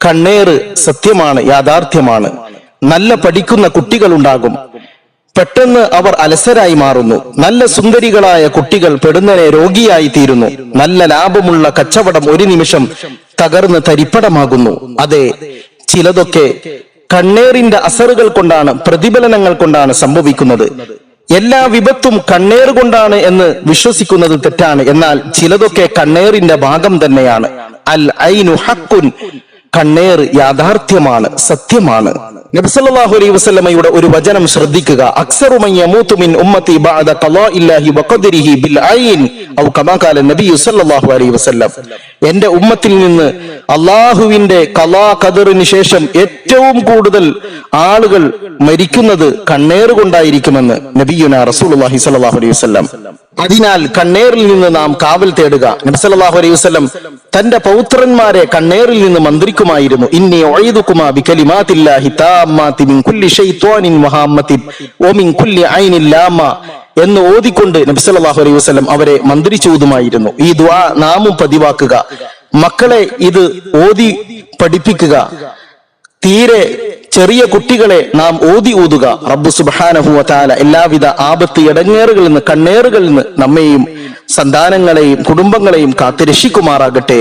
കണ്ണേറ് സത്യമാണ് യാഥാർത്ഥ്യമാണ്. നല്ല പഠിക്കുന്ന കുട്ടികളുണ്ടാകും. പെട്ടെന്ന് അവർ അലസരായി മാറുന്നു. നല്ല സുന്ദരികളായ കുട്ടികൾ പെടുന്നനെ രോഗിയായി തീരുന്നു. നല്ല ലാഭമുള്ള കച്ചവടം ഒരു നിമിഷം തകർന്ന് തരിപ്പടമാകുന്നു. അതെ ചിലതൊക്കെ കണ്ണേറിന്റെ അസറുകൾ കൊണ്ടാണ് പ്രതിഫലനങ്ങൾ കൊണ്ടാണ് സംഭവിക്കുന്നത്. എല്ലാ വിപത്തും കണ്ണേർ കൊണ്ടാണ് എന്ന് വിശ്വസിക്കുന്നത് തെറ്റാണ്. എന്നാൽ ചിലതൊക്കെ കണ്ണേറിന്റെ ഭാഗം തന്നെയാണ്. അൽ ഐനു ഹക്കുൻ കണ്ണേർ യാഥാർത്ഥ്യമാണ് സത്യമാണ്. നബ്സല്ലാഹു അലൈഹി വസല്ലമയുടെ ഒരു വചനം ശ്രദ്ധിക്കുക. എന്റെ ഉമ്മത്തിൽ നിന്ന് അള്ളാഹുവിന്റെ കലാ ഖദറിന് ശേഷം ഏറ്റവും കൂടുതൽ ആളുകൾ മരിക്കുന്നത് കണ്ണേറുകൊണ്ടായിരിക്കുമെന്ന് നബിയുന സ്വല്ലല്ലാഹു അലൈഹി വസല്ലം. അതിനാൽ കണ്ണേറിൽ നിന്ന് നാം കാവൽ തേടുക. നബി സല്ലല്ലാഹു അലൈഹി വസല്ലം തന്റെ പൗത്രന്മാരെ കണ്ണേറിൽ നിന്ന് മന്ത്രിക്കുമായിരുന്നു. ഇന്നി എന്ന് ഓതിക്കൊണ്ട് നബി സല്ലല്ലാഹു അലൈഹി വസ്ലം അവരെ മന്ത്രിച്ചൂതുമായിരുന്നു. ഈ ദ്വാ നാമും പതിവാക്കുക. മക്കളെ ഇത് ഓതി പഠിപ്പിക്കുക. തീരെ ചെറിയ കുട്ടികളെ നാം ഓതി ഊതുക റബ്ബു സുബ്ഹാനഹു വതആല എല്ലാവിധ ആപത്ത് ഇടങ്ങേറുകളിൽ നിന്ന് കണ്ണേറുകളിൽ നിന്ന് നമ്മെയും സന്താനങ്ങളെയും കുടുംബങ്ങളെയും കാത്തു രക്ഷിക്കുമാറാകട്ടെ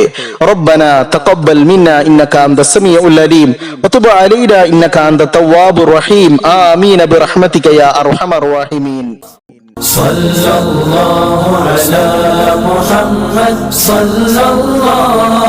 റബ്ബന തഖബ്ബൽ മിന്ന ഇന്നക അന്ത സമീഉൽ അലീം വതുബ് അലൈന ഇന്നക അന്ത തവ്വാബുർ റഹീം ആമീൻ ബിറഹ്മതിക യാ അർഹമർ റഹീമീൻ صلى الله على محمد صلى الله